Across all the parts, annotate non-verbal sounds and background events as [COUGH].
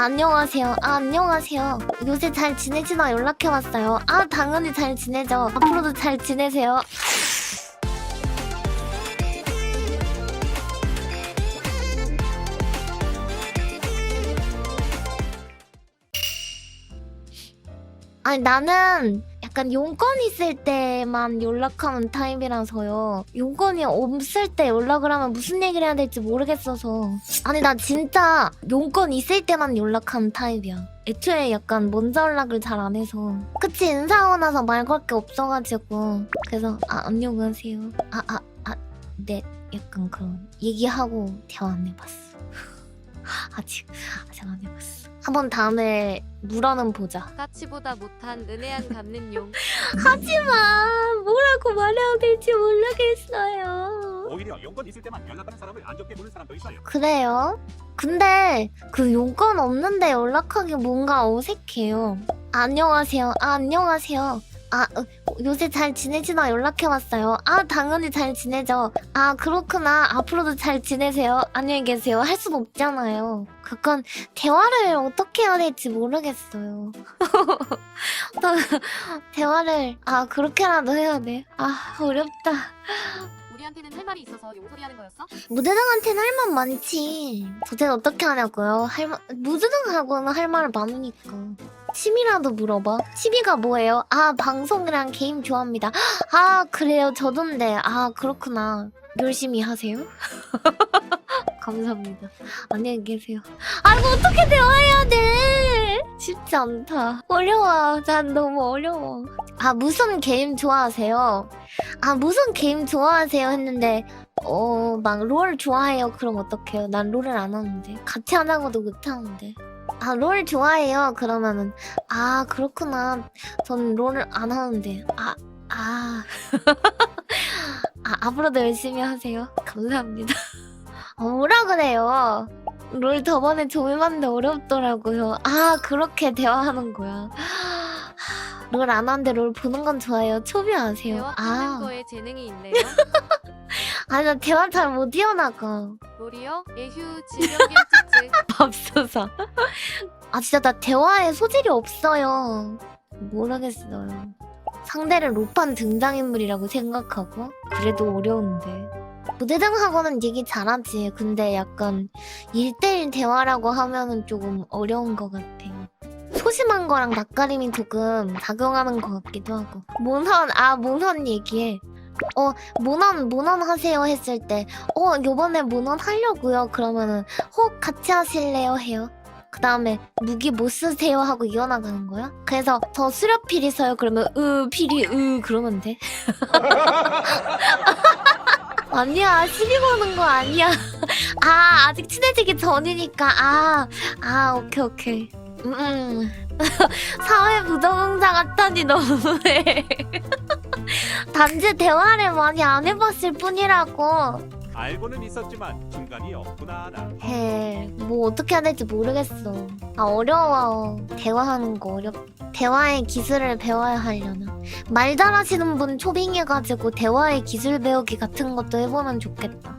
안녕하세요. 아, 안녕하세요. 요새 잘 지내시나 연락해봤어요. 아, 당연히 잘 지내죠. 앞으로도 잘 지내세요. 아니, 나는 약간 용건 있을 때만 연락하는 타입이라서요. 용건이 없을 때 연락을 하면 무슨 얘기를 해야 될지 모르겠어서. 아니, 나 진짜 용건 있을 때만 연락하는 타입이야. 애초에 약간 먼저 연락을 잘 안 해서. 그치, 인사하고 나서 말 걸 게 없어가지고. 그래서, 아, 안녕하세요. 아, 아, 아, 네. 약간 그런. 얘기하고 대화 안 해봤어. 아직, 아직 안 해봤어. 한번 다음에 물어는 보자. 까치보다 못한 은혜한 갚는 용. [LAUGHS] 하지마! 뭐라고 말해야 될지 모르겠어요. 오히려 용건 있을 때만 연락하는 사람을 안 좋게 보는 사람도 있어요. 그래요? 근데 그 용건 없는데 연락하기 뭔가 어색해요. 안녕하세요. 아, 안녕하세요. 아, 어, 요새 잘 지내시나 연락해봤어요. 아, 당연히 잘 지내죠. 아, 그렇구나. 앞으로도 잘 지내세요. 안녕히 계세요. 할 순 없잖아요. 그건 대화를 어떻게 해야 될지 모르겠어요. [LAUGHS] 또 대화를, 아, 그렇게라도 해야 돼. 아, 어렵다. 우리한테는 할 말이 있어서 용소리하는 거였어? 무드등한테는 할 말 많지. 도대체 어떻게 하냐고요? 할 말, 무드등하고는 할말 많으니까. 취미라도 물어봐. 취미가 뭐예요? 아, 방송이랑 게임 좋아합니다. [GASPS] 아, 그래요. 저던데. 아, 그렇구나. 열심히 하세요. [LAUGHS] 감사합니다. 안녕히 계세요. 아, 이거 어떻게 대화해야 돼? 쉽지 않다. 어려워. 난 너무 어려워. 아, 무슨 게임 좋아하세요? 아, 무슨 게임 좋아하세요? 했는데, 어, 막 롤 좋아해요. 그럼 어떡해요? 난 롤을 안 하는데. 같이 안 하고도 못 하는데. 아, 롤 좋아해요. 그러면은, 아, 그렇구나. 전 롤을 안 하는데. 아, 아. [LAUGHS] 아, 앞으로도 열심히 하세요. 감사합니다. [LAUGHS] 어, 뭐라 그래요? 롤 저번에 조회봤는데 어렵더라고요. 아, 그렇게 대화하는 거야. [GASPS] 롤 안 하는데 롤 보는 건 좋아요. 초비 아세요? 대화 아. 끊는 거에 재능이 있네요. [LAUGHS] 아니 나 대화 잘 못 이어나가. 뭐리요? 예휴 질병경 찌찌. 없어서 아 진짜 나 대화에 소질이 없어요. 모르겠어요. 상대를 로판 등장인물이라고 생각하고? 그래도 어려운데. 무대등하고는 얘기 잘하지. 근데 약간 1대1 대화라고 하면은 조금 어려운 것 같아요. 소심한 거랑 낯가림이 조금 작용하는 것 같기도 하고. 몬선 아 몬선 얘기해 어 모넌 모넌 하세요 했을 때어 요번에 모넌 하려고요. 그러면은 혹 같이 하실래요? 해요. 그 다음에 무기 뭐 쓰세요 하고 이어나가는 거야? 그래서 저 수렵필이 서요? 그러면 으 필이 으 그러면 돼? [LAUGHS] 아니야. 시비 거는 거 아니야. 아 아직 친해지기 전이니까. 아아 오케이 오케이. 음, 음. [LAUGHS] 사회 부적응자 같다니 너무해 [LAUGHS] 단지 대화를 많이 안 해봤을 뿐이라고. 알고는 있었지만 중간이 없구나 나. 해. 뭐 어떻게 해야 될지 모르겠어. 아 어려워. 대화하는 거 어렵. 대화의 기술을 배워야 하려나. 말 잘하시는 분 초빙해가지고 대화의 기술 배우기 같은 것도 해보면 좋겠다.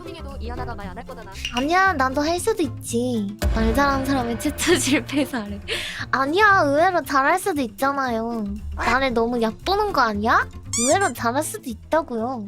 초빙해도 이하나가 말안 할 거잖아. 아니야, 나도 할 수도 있지. 말 잘하는 사람의 최초 실패 사례. 아니야, 의외로 잘할 수도 있잖아요. 나를 너무 얕보는 거 아니야? 의외로 잘할 수도 있다고요.